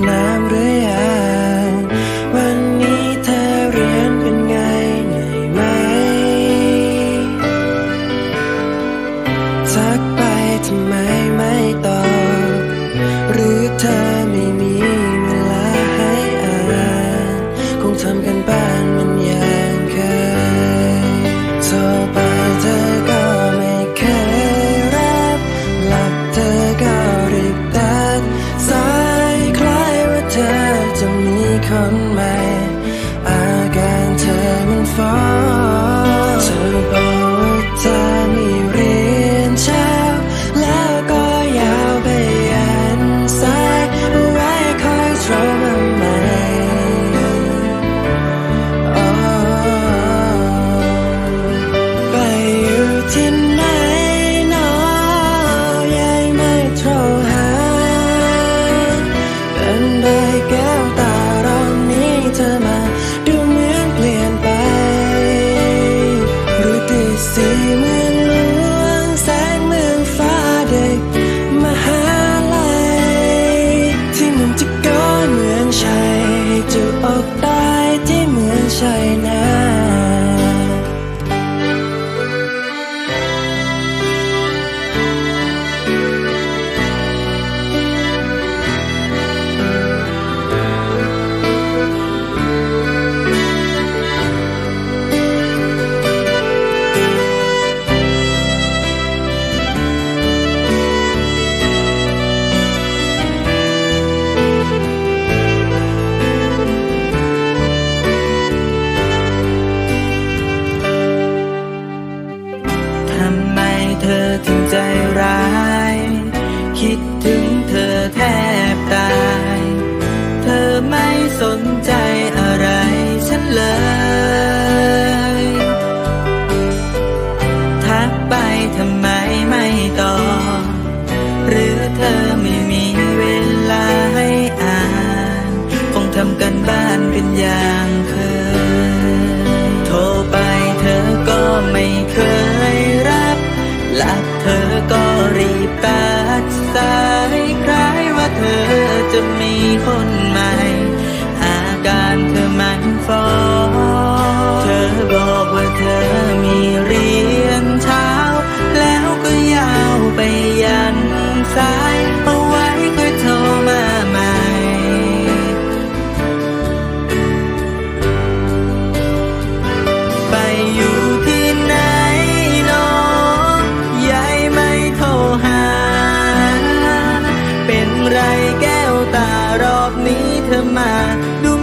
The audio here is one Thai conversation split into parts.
Let me My. say ทำกันบ้านเป็นอย่างเคย โทรไปเธอก็ไม่เคยรับรับเธอก็รีบตัดสายคล้ายว่าเธอจะมีคนใหม่ อาการเธอไม่ารอบนี้เธอมาดู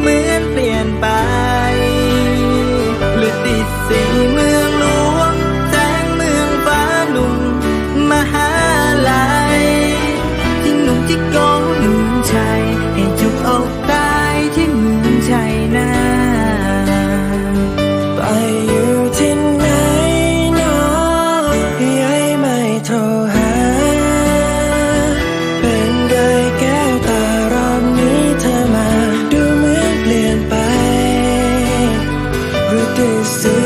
this is